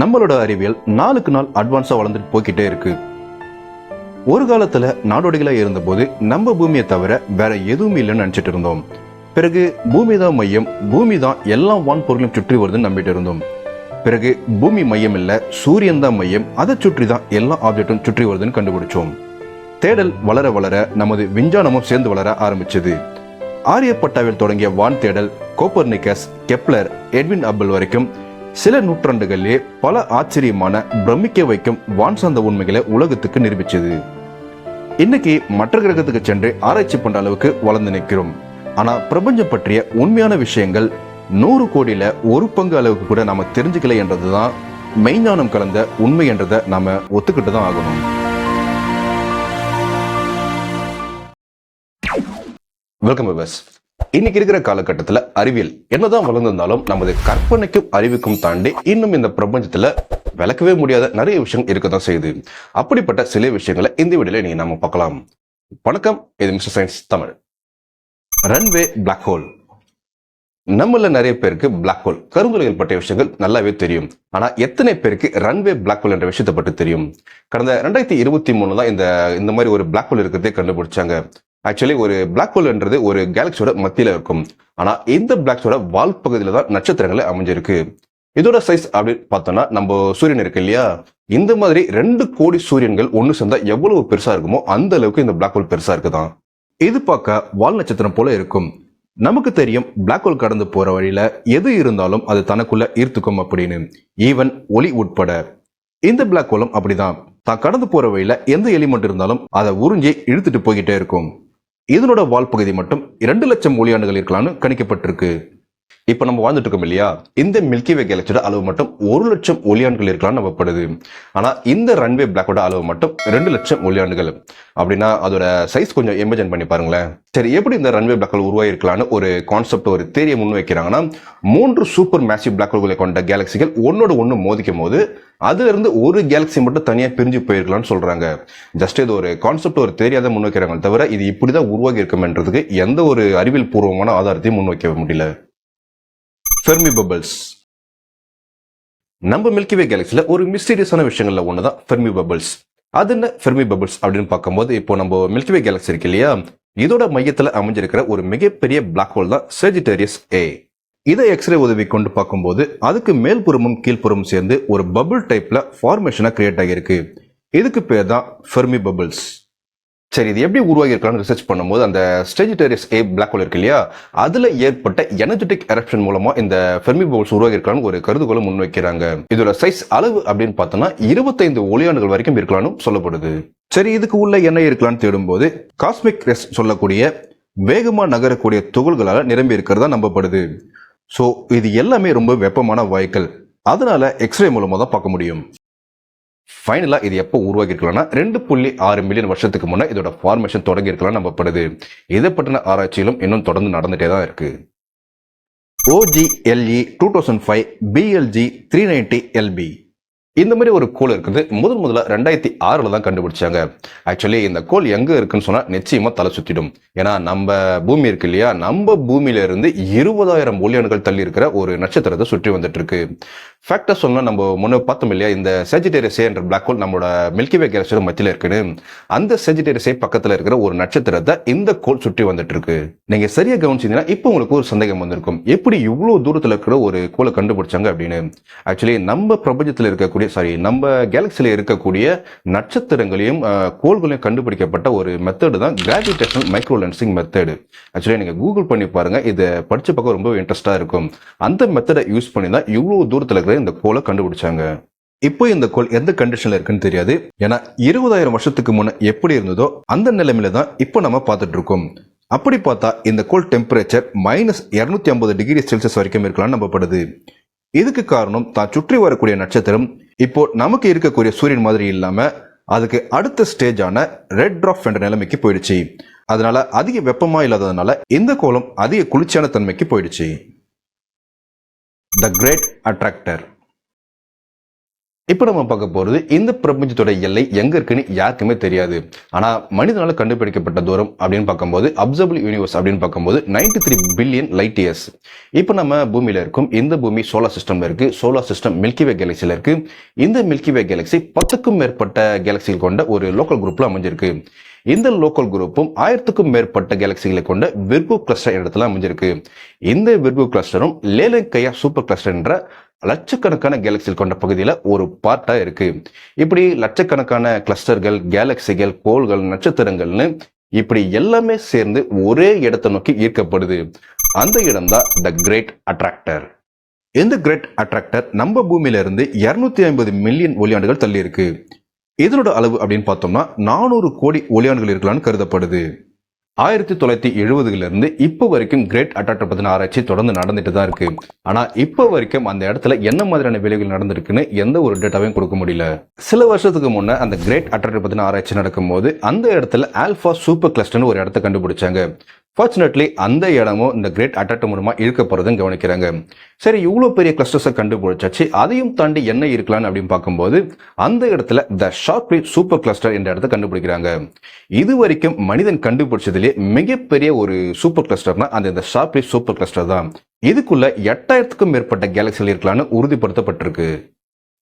நம்மளோட அறிவியல் நாளுக்கு நாள் அட்வான்ஸா வளர்ந்துட்டு போய்கிட்டே இருக்கு. ஒரு காலத்துல நாடோடிகளா இருந்தபோது நம்ம பூமியை தவிர வேற எதுவும் இல்லைன்னு நினைச்சிட்டு இருந்தோம். பிறகு பூமி தான் மையம் பூமி தான் எல்லா வான் பொருளையும் சுற்றி வருதுன்னு நம்பிட்டு இருந்தோம். பிறகு பூமி மையம் இல்ல சூரியன் தான் மையம் அதை சுற்றி தான் எல்லா ஆப்ஜெக்டும் சுற்றி வருதுன்னு கண்டுபிடிச்சோம். தேடல் வளர வளர நமது விஞ்ஞானமும் சேர்ந்து வளர ஆரம்பிச்சது. ஆரியப்பட்டாவில் தொடங்கிய வான் தேடல் கோப்பர்னிக்கஸ் கெப்லர் எட்வின் அப்பல் வரைக்கும் சில நூற்றாண்டுகளிலே பல ஆச்சரியமான பிரமிக்க வைக்கும் வான் சார்ந்த உண்மைகளை உலகத்துக்கு நிரூபிச்சது இன்னைக்கு மற்ற கிரகத்துக்கு சென்று ஆராய்ச்சி பண்ற அளவுக்கு வளர்ந்து நிற்கிறோம். ஆனா பிரபஞ்சம் பற்றிய உண்மையான விஷயங்கள் நூறு கோடியில ஒரு பங்கு அளவுக்கு கூட நாம தெரிஞ்சுக்கல என்றதுதான் மெய்ஞானம் கலந்த உண்மை என்றதை நாம ஒத்துக்கிட்டு தான் ஆகணும். வெல்கம் பஸ் இன்னைக்கு இருக்கிற காலகட்டத்துல அறிவியல் என்னதான் வளர்ந்திருந்தாலும் நமது கற்பனைக்கும் அறிவுக்கும் தாண்டி இன்னும் இந்த பிரபஞ்சத்துல விளக்கவே முடியாத நிறைய விஷயங்கள் இருக்க தான் செய்யுது. அப்படிப்பட்ட சில விஷயங்களை இந்த வீடியோல நீங்க நாம பார்க்கலாம். வணக்கம் இது mister science Tamil. Runaway black hole நம்மள நிறைய பேருக்கு பிளாக் ஹோல் கருந்துளைகள் பற்றிய விஷயங்கள் நல்லாவே தெரியும். ஆனா எத்தனை பேருக்கு ரன்வே பிளாக் ஹோல் என்ற விஷயத்தை பற்றி தெரியும்? கடந்த ரெண்டாயிரத்தி இருபத்தி மூணு தான் இந்த இந்த மாதிரி ஒரு பிளாக் ஹோல் இருக்கிறதே கண்டுபிடிச்சாங்க. ஆக்சுவலி ஒரு பிளாக் ஹோல்ன்றது ஒரு கேலக்சியோட மத்தியில் இருக்கும். ஆனால் இந்த பிளாக்ஸோட வால் பகுதியில் தான் நட்சத்திரங்களை அமைஞ்சிருக்கு. இதோட சைஸ் அப்படின்னு பார்த்தோம்னா நம்ம சூரியன் இருக்கு இல்லையா? இந்த மாதிரி ரெண்டு கோடி சூரியன்கள் ஒன்று சேர்ந்தா எவ்வளவு பெருசா இருக்குமோ அந்த அளவுக்கு இந்த பிளாக் ஹோல் பெருசா இருக்குதான். இது பார்க்க வால் நட்சத்திரம் போல இருக்கும். நமக்கு தெரியும் பிளாக் ஹோல் கடந்து போற வழியில எது இருந்தாலும் அது தனக்குள்ள ஈர்த்துக்கும் அப்படின்னு. ஈவன் ஒளி உட்பட. இந்த பிளாக் ஹோலும் அப்படிதான். தான் கடந்து போற வழியில எந்த எலிமெண்ட் இருந்தாலும் அதை உறிஞ்சி இழுத்துட்டு போய்கிட்டே இருக்கும். இதனோட வால் பகுதி மட்டும் இரண்டு லட்சம் ஒளியாண்டுகள் இருக்கலாம்னு கணிக்கப்பட்டிருக்கு. இப்ப நம்ம வாழ்ந்துட்டு இருக்கோம் இல்லையா? இந்த மில்கி வே கேலக்சியோட அளவு மட்டும் ஒரு லட்சம் ஒளியாண்டுகள் இருக்கலாம்னு நம்பப்படுது. ஆனா இந்த ரன்வே பிளாக்கோட அளவு மட்டும் ரெண்டு லட்சம் ஒளியாண்டுகள் அப்படின்னா அதோட சைஸ் கொஞ்சம் இமேஜின் பண்ணி பாருங்களேன். சரி எப்படி இந்த ரன்வே பிளாக் ஹோல் உருவாயிருக்கலாம்னு ஒரு கான்செப்ட் ஒரு தேரியை முன்வைக்கிறாங்கன்னா மூன்று சூப்பர் மேசிவ் பிளாக் ஹோல்களை கொண்ட கேலக்சிகள் ஒன்னோட ஒன்று மோதிக்கும் போது அதுல இருந்து ஒரு கேலக்சி மட்டும் தனியாக பிரிஞ்சு போயிருக்கலாம்னு சொல்றாங்க. ஜஸ்ட் இது ஒரு கான்செப்ட் ஒரு தேரியா தான் முன்வைக்கிறாங்க தவிர இது இப்படிதான் உருவாகி இருக்குமென்றதுக்கு எந்த ஒரு அறிவியல் பூர்வமான ஆதாரத்தையும் முன்வைக்க முடியல. ஃபெர்மி பபிள்ஸ் நம்ம மில்கிவே கேலக்ஸியில் ஒரு மிஸ்டீரியஸான விஷயங்களில் ஒன்று தான் ஃபெர்மி பபிள்ஸ் அது என்ன ஃபெர்மி பபிள்ஸ் அப்படின்னு பார்க்கும்போது இப்போ நம்ம மில்கிவே கேலக்சி இருக்கு இல்லையா? இதோட மையத்தில் அமைஞ்சிருக்கிற ஒரு மிகப்பெரிய பிளாக் ஹோல் தான் செஜிடேரியஸ் ஏ இதை எக்ஸ்ரே உதவி கொண்டு பார்க்கும்போது அதுக்கு மேல்புறமும் கீழ்ப்புறமும் சேர்ந்து ஒரு பபிள் டைப்ல ஃபார்மேஷனாக கிரியேட் ஆகியிருக்கு. இதுக்கு பேர் தான் ஃபெர்மி பபிள்ஸ் சரி இது எப்படி உருவாகி இருக்கலாம்னு ரிசர்ச் பண்ணும்போது அந்த ஸ்டேஜிட்டரிஸ் ஏ பிளாக் ஹோல் இருக்கு இல்லையா? அதில் ஏற்பட்ட எனர்ஜெட்டிக் எரப்ஷன் மூலமாக இந்த ஃபெர்மி பவுல்ஸ் உருவாகி இருக்கலாம்னு ஒரு கருதுகோளை முன்வைக்கிறாங்க. இதோட சைஸ் அளவு அப்படின்னு பார்த்தோம்னா இருபத்தைந்து ஒளியாண்டுகள் வரைக்கும் இருக்கலாம்னு சொல்லப்படுது. சரி இதுக்கு உள்ள என்ன இருக்கலாம்னு தேடும்போது காஸ்மிக் ரெஸ் சொல்லக்கூடிய வேகமாக நகரக்கூடிய துகள்களால் நிரம்பி இருக்கிறதா நம்பப்படுது. ஸோ இது எல்லாமே ரொம்ப வெப்பமான வாய்க்கள். அதனால எக்ஸ்ரே மூலமாக தான் பார்க்க முடியும். ஃபைனலாக இது எப்போ உருவாகி இருக்கலாம்னா ரெண்டு புள்ளி ஆறு மில்லியன் வருஷத்துக்கு முன்னே இதோட ஃபார்மேஷன் தொடங்கி இருக்கலாம் நம்பப்படுது. இதை பற்றின ஆராய்ச்சியிலும் இன்னும் தொடர்ந்து நடந்துகிட்டே தான் இருக்குது OGLE two thousand five BLG three ninety LB இந்த மாதிரி ஒரு கோள் இருக்குது. முதல் முதல்ல ரெண்டாயிரத்தி ஆறில் தான் கண்டுபிடிச்சாங்க. ஆக்சுவலி இந்த கோள் எங்கே இருக்குன்னு சொன்னால் நிச்சயமாக தலை சுற்றிடும் ஏன்னா நம்ம பூமி இருக்கு இல்லையா? நம்ம பூமியில இருந்து இருபதாயிரம் ஒலியான்கள் தள்ளி இருக்கிற ஒரு நட்சத்திரத்தை சுற்றி வந்துட்டு இருக்கு. ஃபேக்டர் சொல்லணும் நம்ம முன்னே பார்த்தோம் இல்லையா இந்த செஜிடேரியஸே என்ற பிளாக் ஹோல் நம்மளோட மில்கிவே கேலக்சியோட மத்தியில் இருக்குன்னு. அந்த செஜிடேரியஸே பக்கத்தில் இருக்கிற ஒரு நட்சத்திரத்தை இந்த கோல் சுற்றி வந்துட்டு இருக்கு நீங்கள் சரியாக கவனிச்சிங்கன்னா இப்போ உங்களுக்கு ஒரு சந்தேகம் வந்திருக்கும். எப்படி இவ்வளோ தூரத்தில் இருக்கிற ஒரு கோலை கண்டுபிடிச்சாங்க அப்படின்னு? ஆக்சுவலி நம்ம பிரபஞ்சத்தில் இருக்கக்கூடிய சாரி நம்ம கேலக்சியில் இருக்கக்கூடிய நட்சத்திரங்களையும் கோள்களையும் கண்டுபிடிக்கப்பட்ட ஒரு மெத்தடு தான் gravitational micro lensing method actually நீங்கள் கூகுள் பண்ணி பாருங்கள் இதை படித்த பக்கம் ரொம்ப இன்ட்ரெஸ்ட்டாக இருக்கும். அந்த மெத்தடை யூஸ் பண்ணி தான் இவ்வளோ தூரத்தில் இருக்கிற இந்த கோலை கண்டுபிடிச்சாங்க. இப்போ இந்த கோள் எந்த கண்டிஷன்ல இருக்குன்னு தெரியாது. ஏன்னா இருபதாயிரம் வருஷத்துக்கு முன்ன எப்படி இருந்ததோ அந்த நிலைமையில தான் இப்போ நம்ம பார்த்துட்டு இருக்கோம் அப்படி பார்த்தா இந்த கோல் டெம்பரேச்சர் மைனஸ் இருநூத்தி ஐம்பது டிகிரி செல்சியஸ் வரைக்கும் இருக்கலாம் நம்பப்படுது. இதுக்கு காரணம் தான் சுற்றி வரக்கூடிய நட்சத்திரம். இப்போ நமக்கு இருக்கக்கூடிய சூரியன் மாதிரி இல்லாம அதுக்கு அடுத்த ஸ்டேஜான ரெட் ட்ராப் என்ற நிலைமைக்கு போயிடுச்சு. அதனால அதிக வெப்பமா இல்லாததுனால இந்த கோலம் அதிக குளிர்ச்சியான தன்மைக்கு போயிடுச்சு. த கிரேட் அட்ராக்டர் இப்போ நம்ம பார்க்க போகிறது இந்த பிரபஞ்சத்தோட எல்லை எங்கே இருக்குன்னு யாருக்குமே தெரியாது. ஆனால் மனிதனால் கண்டுபிடிக்கப்பட்ட தூரம் அப்படின்னு பார்க்கும்போது அப்சர்பிள் யூனிவர்ஸ் அப்படின்னு பார்க்கும்போது 93 த்ரீ பில்லியன் லைட் இயர்ஸ் இப்போ நம்ம பூமியில் இருக்கும் இந்த பூமி சோலார் சிஸ்டம் இருக்குது சோலார் சிஸ்டம் மில்கி கேலக்சியில் இருக்குது இந்த மில்கிவே கேலக்சி பத்துக்கும் மேற்பட்ட கேலக்சிகள் கொண்ட ஒரு லோக்கல் குரூப்பில் அமைஞ்சிருக்கு. இந்த லோக்கல் குரூப்பும் ஆயிரத்துக்கும் மேற்பட்ட கேலக்சிகளை கொண்ட விர்கு கிளஸ்டர் இடத்துல அமைஞ்சிருக்கு. இந்த விர்கு கிளஸ்டரும் லேலங்கையா சூப்பர் கிளஸ்டர் என்ற லட்சக்கணக்கான கேலக்சிகள் கொண்ட பகுதியில் ஒரு பார்ட்டாக இருக்குது இப்படி லட்சக்கணக்கான கிளஸ்டர்கள் கேலக்சிகள் கோள்கள் நட்சத்திரங்கள்னு இப்படி எல்லாமே சேர்ந்து ஒரே இடத்தை நோக்கி ஈர்க்கப்படுது. அந்த இடம் தான் த கிரேட் அட்ராக்டர் இந்த கிரேட் அட்ராக்டர் நம்ம பூமியில இருந்து இருநூத்தி ஐம்பது மில்லியன் ஒளியாண்டுகள் தள்ளி இருக்கு இதனோட அளவு அப்படின்னு பார்த்தோம்னா நானூறு கோடி ஒளியாண்டுகள் இருக்கலாம்னு கருதப்படுது. ஆயிரத்தி தொள்ளாயிரத்தி எழுபதுலேருந்து இப்போ வரைக்கும் கிரேட் அட்ராக்டர் பற்றின ஆராய்ச்சி தொடர்ந்து நடந்துட்டு தான் இருக்கு. ஆனால் இப்போ வரைக்கும் அந்த இடத்துல என்ன மாதிரியான விளைவுகள் நடந்திருக்குன்னு எந்த ஒரு டேட்டாவையும் கொடுக்க முடியல. சில வருஷத்துக்கு முன்னே அந்த கிரேட் அட்ராக்டர் பத்தின ஆராய்ச்சி நடக்கும்போது அந்த இடத்துல ஆல்ஃபா சூப்பர் கிளஸ்டர்னு ஒரு இடத்த கண்டுபிடிச்சாங்க. ஃபார்ச்சுனேட்லி அந்த இடமும் இந்த கிரேட் அட்டாட் மூலமாக இருக்க போகிறதுன்னு கவனிக்கிறாங்க. சரி இவ்வளோ பெரிய கிளஸ்டர்ஸை கண்டுபிடிச்சாச்சு. அதையும் தாண்டி என்ன இருக்கலாம்னு அப்படின்னு பார்க்கும்போது அந்த இடத்துல த ஷார்ப்லி சூப்பர் கிளஸ்டர் என்ற இடத்த கண்டுபிடிக்கிறாங்க. இது வரைக்கும் மனிதன் கண்டுபிடிச்சதுலேயே மிகப்பெரிய ஒரு சூப்பர் கிளஸ்டர்னா அந்த இந்த ஷார்ப்லி சூப்பர் கிளஸ்டர் தான். இதுக்குள்ள எட்டாயிரத்துக்கும் மேற்பட்ட கேலக்சிகள் இருக்கலாம்னு உறுதிப்படுத்தப்பட்டிருக்கு.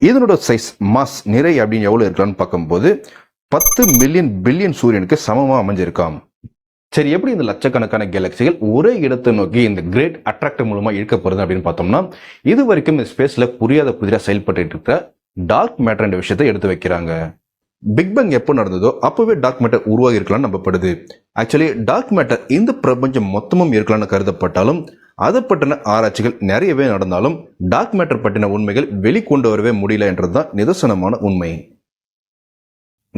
இதனோட சைஸ் மாஸ் நிறை அப்படின்னு எவ்வளோ இருக்கலாம்னு பார்க்கும்போது பத்து மில்லியன் பில்லியன் சூரியனுக்கு சமமாக அமைஞ்சிருக்காம். சரி எப்படி இந்த லட்சக்கணக்கான கேலக்சிகள் ஒரே இடத்தை நோக்கி இந்த கிரேட் அட்ராக்டர் மூலமா இழுக்கப்படுது அப்படின்னு பார்த்தோம்னா இது வரைக்கும் இந்த ஸ்பேஸ்ல புரியாத புதிராக செயல்பட்டு இருக்கிற டார்க் மேட்டர் என்ற விஷயத்தை எடுத்து வைக்கிறாங்க. பிக் பேங் எப்போ நடந்ததோ அப்போவே டார்க் மேட்டர் உருவாகி இருக்கலாம்னு நம்பப்படுது. ஆக்சுவலி டார்க் மேட்டர் இந்த பிரபஞ்சம் மொத்தமும் இருக்கலாம்னு கருதப்பட்டாலும் அதை பற்றின ஆராய்ச்சிகள் நிறையவே நடந்தாலும் டார்க் மேட்டர் பற்றின உண்மைகள் வெளிக்கொண்டு வரவே முடியல என்றதுதான் நிதர்சனமான உண்மை.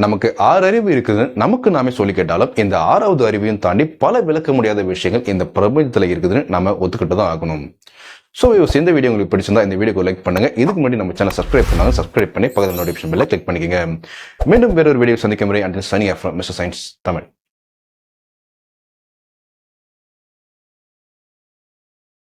நமக்கு ஆறு அறிவு இருக்குது. நமக்கு நாமே சொல்லி கேட்டாலும் இந்த ஆறாவது அறிவையும் தாண்டி பல விளக்க முடியாத விஷயங்கள் இந்த பிரபஞ்சத்தில் இருக்குதுன்னு நம்ம ஒத்துக்கிட்டு தான் ஆகணும் ஸோ இந்த வீடியோ உங்களுக்கு பிடிச்சிருந்தா இந்த வீடியோ லைக் பண்ணுங்க. இதுக்கு முன்னாடி நம்ம சேனல் சப்ஸ்கிரைப் பண்ணாங்க சப்ஸ்கிரைப் பண்ணி பக்கத்தில் நோட்டிஃபிகேஷன் பெல்ல கிளிக் பண்ணிக்கங்க. மீண்டும் வேறொரு வீடியோ சந்திக்கும் முறை and signing off mister science Tamil.